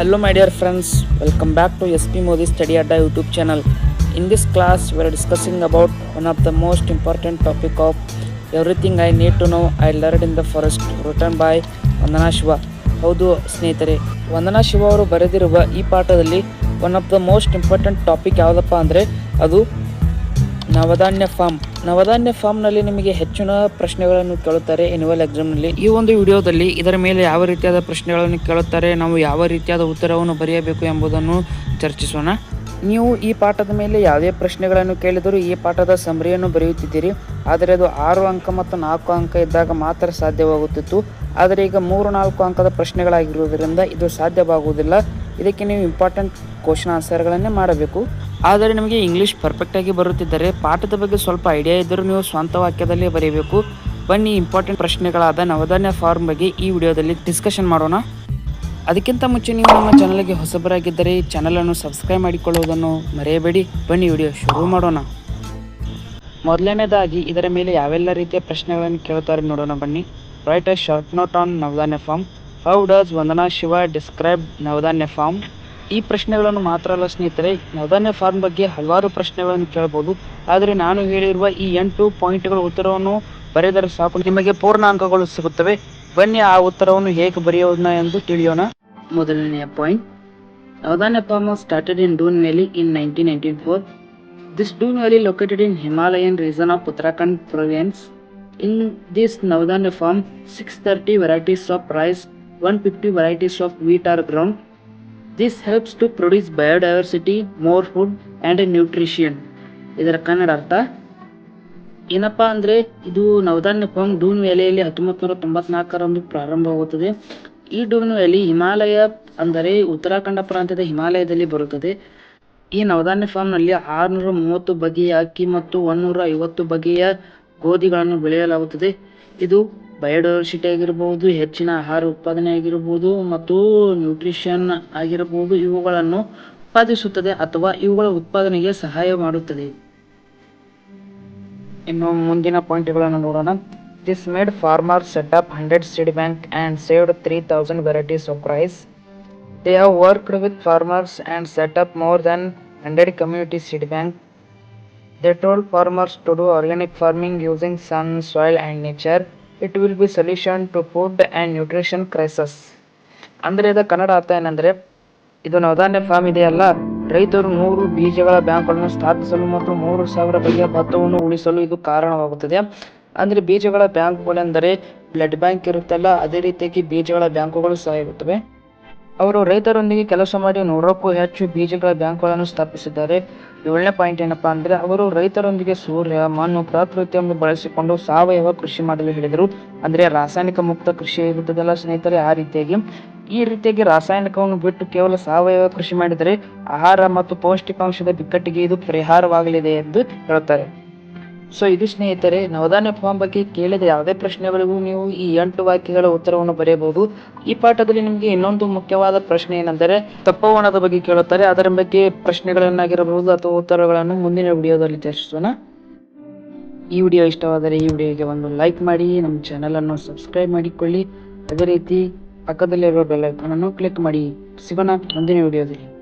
Hello my dear friends, welcome back to SP Modi Study Adda YouTube channel. In this class we are discussing about one of the most important topic of everything I need to know I learned in the forest written by ವಂದನಾ ಶಿವ ಹೌದು ಸ್ನೇಹಿತರೆ ವಂದನಾ ಶಿವ ಅವರು ಬರೆದಿರುವ ಈ ಪಾಠದಲ್ಲಿ one of the most important topic ಯಾವುದಪ್ಪ ಅಂದರೆ ಅದು ನವಧಾನ್ಯ form. ನವಧಾನ್ಯ ಫಾರ್ಮ್ನಲ್ಲಿ ನಿಮಗೆ ಹೆಚ್ಚಿನ ಪ್ರಶ್ನೆಗಳನ್ನು ಕೇಳುತ್ತಾರೆ ಎನ್ಯುವಲ್ ಎಕ್ಸಾಮ್ನಲ್ಲಿ ಈ ಒಂದು ವಿಡಿಯೋದಲ್ಲಿ ಇದರ ಮೇಲೆ ಯಾವ ರೀತಿಯಾದ ಪ್ರಶ್ನೆಗಳನ್ನು ಕೇಳುತ್ತಾರೆ, ನಾವು ಯಾವ ರೀತಿಯಾದ ಉತ್ತರವನ್ನು ಬರೆಯಬೇಕು ಎಂಬುದನ್ನು ಚರ್ಚಿಸೋಣ. ನೀವು ಈ ಪಾಠದ ಮೇಲೆ ಯಾವುದೇ ಪ್ರಶ್ನೆಗಳನ್ನು ಕೇಳಿದರೂ ಈ ಪಾಠದ ಸಮರಿಯನ್ನು ಬರೆಯುತ್ತಿದ್ದೀರಿ. ಆದರೆ ಅದು ಆರು ಅಂಕ ಮತ್ತು ನಾಲ್ಕು ಅಂಕ ಇದ್ದಾಗ ಮಾತ್ರ ಸಾಧ್ಯವಾಗುತ್ತಿತ್ತು. ಆದರೆ ಈಗ ಮೂರು ನಾಲ್ಕು ಅಂಕದ ಪ್ರಶ್ನೆಗಳಾಗಿರುವುದರಿಂದ ಇದು ಸಾಧ್ಯವಾಗುವುದಿಲ್ಲ. ಇದಕ್ಕೆ ನೀವು ಇಂಪಾರ್ಟೆಂಟ್ ಕ್ವಶನ್ ಆನ್ಸರ್ಗಳನ್ನೇ ಮಾಡಬೇಕು. ಆದರೆ ನಿಮಗೆ ಇಂಗ್ಲೀಷ್ ಪರ್ಫೆಕ್ಟಾಗಿ ಬರುತ್ತಿದ್ದರೆ ಪಾಠದ ಬಗ್ಗೆ ಸ್ವಲ್ಪ ಐಡಿಯಾ ಇದ್ದರೂ ನೀವು ಸ್ವಂತ ವಾಕ್ಯದಲ್ಲಿ ಬರೆಯಬೇಕು ಬನ್ನಿ ಇಂಪಾರ್ಟೆಂಟ್ ಪ್ರಶ್ನೆಗಳಾದ ನವಧಾನ್ಯ ಫಾರ್ಮ್ ಬಗ್ಗೆ ಈ ವಿಡಿಯೋದಲ್ಲಿ ಡಿಸ್ಕಷನ್ ಮಾಡೋಣ. ಅದಕ್ಕಿಂತ ಮುಂಚೆ ನೀವು ನಮ್ಮ ಚಾನಲ್ಗೆ ಹೊಸಬರಾಗಿದ್ದರೆ ಈ ಚಾನಲನ್ನು ಸಬ್ಸ್ಕ್ರೈಬ್ ಮಾಡಿಕೊಳ್ಳುವುದನ್ನು ಮರೆಯಬೇಡಿ. ಬನ್ನಿ, ವಿಡಿಯೋ ಶುರು ಮಾಡೋಣ. ಮೊದಲನೇದಾಗಿ, ಇದರ ಮೇಲೆ ಯಾವೆಲ್ಲ ರೀತಿಯ ಪ್ರಶ್ನೆಗಳನ್ನು ಕೇಳುತ್ತಾರೆ ನೋಡೋಣ ಬನ್ನಿ. Write a short note on Navdanya farm how does Vandana Shiva describe Navdanya farm ಈ ಪ್ರಶ್ನೆಗಳನ್ನು ಮಾತ್ರ ಅಲ್ಲ ಸ್ನೇಹಿತರೆ ನವಧಾನ್ಯ ಫಾರ್ಮ್ ಬಗ್ಗೆ ಹಲವಾರು ಪ್ರಶ್ನೆಗಳನ್ನು ಕೇಳಬಹುದು ಆದರೆ ನಾನು ಹೇಳಿರುವ ಈ ಎಂಟು ಪಾಯಿಂಟ್ಗಳ ಉತ್ತರವನ್ನು ಬರೆದರೆ ಸಾಕು. ನಿಮಗೆ ಪೂರ್ಣ ಅಂಕಗಳು ಸಿಗುತ್ತವೆ. ಬನ್ನಿ ಆ ಉತ್ತರವನ್ನು ಹೇಗೆ ಬರೆಯೋದನ್ನ ಎಂದು ತಿಳಿಯೋಣ. ಮೊದಲನೆಯ point Navdanya farm started in Doon valley in nineteen ninety four valley located in Himalayan region of Uttarakhand of in this Navdanya farm six farm, 630 varieties of rice, 150 varieties of wheat are grown. This helps to produce biodiversity, more food and nutrition ಇದರ ಕನ್ನಡ ಅರ್ಥ ಏನಪ್ಪ ಅಂದರೆ ಇದು ನವಧಾನ್ಯ form Doon ವ್ಯಾಲಿಯಲ್ಲಿ ಹತ್ತೊಂಬತ್ತು ನೂರ ತೊಂಬತ್ನಾಲ್ಕರಂದು ಪ್ರಾರಂಭವಾಗುತ್ತದೆ. ಈ Doon valley Himalaya ಅಂದರೆ ಉತ್ತರಾಖಂಡ ಪ್ರಾಂತ್ಯದ ಹಿಮಾಲಯದಲ್ಲಿ ಬರುತ್ತದೆ. ಈ ನವಧಾನ್ಯ ಫಾರ್ಮ್ನಲ್ಲಿ ಆರುನೂರ ಮೂವತ್ತು ಬಗೆಯ ಅಕ್ಕಿ ಮತ್ತು ಒಂದೂರ ಐವತ್ತು ಬಗೆಯ ಗೋಧಿಗಳನ್ನು ಬೆಳೆಯಲಾಗುತ್ತದೆ. ಇದು ಬಯೋಡೈವರ್ಸಿಟಿ ಆಗಿರಬಹುದು ಹೆಚ್ಚಿನ ಆಹಾರ ಉತ್ಪಾದನೆ ಆಗಿರಬಹುದು ಮತ್ತು ನ್ಯೂಟ್ರಿಷನ್ ಆಗಿರಬಹುದು ಇವುಗಳನ್ನು ಉತ್ಪಾದಿಸುತ್ತದೆ ಅಥವಾ ಇವುಗಳ ಉತ್ಪಾದನೆಗೆ ಸಹಾಯ ಮಾಡುತ್ತದೆ ಇನ್ನು ಮುಂದಿನ ಪಾಯಿಂಟ್ಗಳನ್ನು ನೋಡೋಣ this made farmer set up hundred seed bank and saved three thousand varieties of rice they have worked with farmers and set up more than 100 community seed bank. They told farmers to do organic farming using sun, soil and nature. It will be solution to food and nutrition crises ಅಂದರೆ ಇದರ ಕನ್ನಡ ಅರ್ಥ ಏನಂದರೆ, ಇದು ನವಧಾನ್ಯ form ಇದೆಯಲ್ಲ ರೈತರು ನೂರು ಬೀಜಗಳ ಬ್ಯಾಂಕ್ಗಳನ್ನು ಸ್ಥಾಪಿಸಲು ಮತ್ತು ಮೂರು ಸಾವಿರ ಬಗೆಯ ಭತ್ತವನ್ನು ಉಳಿಸಲು ಇದು ಕಾರಣವಾಗುತ್ತದೆ. ಅಂದರೆ ಬೀಜಗಳ ಬ್ಯಾಂಕ್ಗಳೆಂದರೆ ಬ್ಲಡ್ ಬ್ಯಾಂಕ್ ಇರುತ್ತಲ್ಲ, ಅದೇ ರೀತಿಯಾಗಿ ಬೀಜಗಳ ಬ್ಯಾಂಕುಗಳು ಸಹ ಇರುತ್ತವೆ. ಅವರು ರೈತರೊಂದಿಗೆ ಕೆಲಸ ಮಾಡಿ ನೂರಕ್ಕೂ ಹೆಚ್ಚು ಬೀಜಗಳ ಬ್ಯಾಂಕ್ಗಳನ್ನು ಸ್ಥಾಪಿಸಿದ್ದಾರೆ. ಏಳನೇ ಪಾಯಿಂಟ್ ಏನಪ್ಪಾ ಅಂದ್ರೆ ಅವರು ರೈತರೊಂದಿಗೆ ಸೂರ್ಯ, ಮಣ್ಣು, ಪ್ರಕೃತಿಯನ್ನು ಬಳಸಿಕೊಂಡು ಸಾವಯವ ಕೃಷಿ ಮಾಡಲು ಹೇಳಿದರು. ಅಂದ್ರೆ ರಾಸಾಯನಿಕ ಮುಕ್ತ ಕೃಷಿ ಇರುತ್ತದಲ್ಲ ಸ್ನೇಹಿತರೆ, ಆ ರೀತಿಯಾಗಿ. ಈ ರೀತಿಯಾಗಿ ರಾಸಾಯನಿಕವನ್ನು ಬಿಟ್ಟು ಕೇವಲ ಸಾವಯವ ಕೃಷಿ ಮಾಡಿದರೆ ಆಹಾರ ಮತ್ತು ಪೌಷ್ಟಿಕಾಂಶದ ಬಿಕ್ಕಟ್ಟಿಗೆ ಇದು ಪರಿಹಾರವಾಗಲಿದೆ ಎಂದು ಹೇಳುತ್ತಾರೆ. ಸೊ ಇದು ಸ್ನೇಹಿತರೆ ನವದಾನ ಫಾರ್ಮ್ ಬಗ್ಗೆ ಕೇಳಿದ ಯಾವುದೇ ಪ್ರಶ್ನೆಗಳಿಗೂ ನೀವು ಈ ಎಂಟು ವಾಕ್ಯಗಳ ಉತ್ತರವನ್ನು ಬರೆಯಬಹುದು. ಈ ಪಾಠದಲ್ಲಿ ನಿಮಗೆ ಇನ್ನೊಂದು ಮುಖ್ಯವಾದ ಪ್ರಶ್ನೆ ಏನೆಂದರೆ ತಪ್ಪವನದ ಬಗ್ಗೆ ಕೇಳುತ್ತಾರೆ. ಅದರ ಬಗ್ಗೆ ಪ್ರಶ್ನೆಗಳನ್ನಾಗಿರಬಹುದು ಅಥವಾ ಉತ್ತರಗಳನ್ನು ಮುಂದಿನ ವಿಡಿಯೋದಲ್ಲಿ ಚರ್ಚಿಸೋಣ. ಈ ವಿಡಿಯೋ ಇಷ್ಟವಾದರೆ ಈ ವಿಡಿಯೋಗೆ ಒಂದು ಲೈಕ್ ಮಾಡಿ, ನಮ್ಮ ಚಾನಲನ್ನು ಸಬ್ಸ್ಕ್ರೈಬ್ ಮಾಡಿಕೊಳ್ಳಿ. ಅದೇ ರೀತಿ ಪಕ್ಕದಲ್ಲಿರುವ ಬೆಲ್ ಐಕಾನ್ ಅನ್ನು ಕ್ಲಿಕ್ ಮಾಡಿ. ಸಿಗೋಣ ಮುಂದಿನ ವಿಡಿಯೋದಲ್ಲಿ.